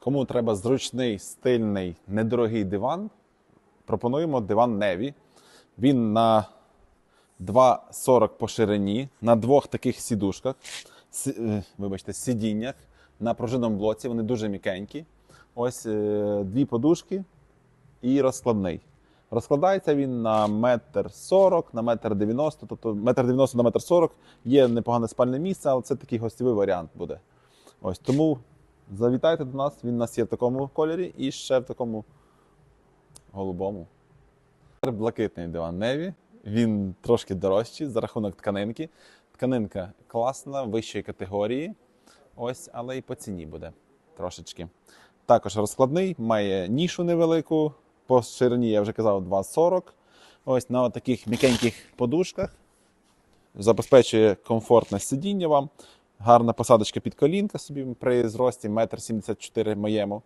Кому треба зручний, стильний, недорогий диван, пропонуємо диван Неві. Він на 2,40 по ширині, на двох таких сідушках, сі- е, вибачте, сидіннях на пружинному блоці. Вони дуже м'якенькі. Ось е, дві подушки і розкладний. Розкладається він на метр 40, на метр 90, тобто метр 90 на метр 40. Є непогане спальне місце, але це такий гостєвий варіант буде. Ось тому завітайте до нас. Він у нас є в такому кольорі і ще в такому голубому. Блакитний диван Неві. Він трошки дорожчий за рахунок тканинки. Тканинка класна, вищої категорії. Ось, але і по ціні буде трошечки. Також розкладний, має нішу невелику. По ширині, я вже казав, 2,40. Ось на таких м'якеньких подушках. Забезпечує комфортне сидіння вам. Гарна посадочка під колінка собі при зрості 1,74 чотири моєму.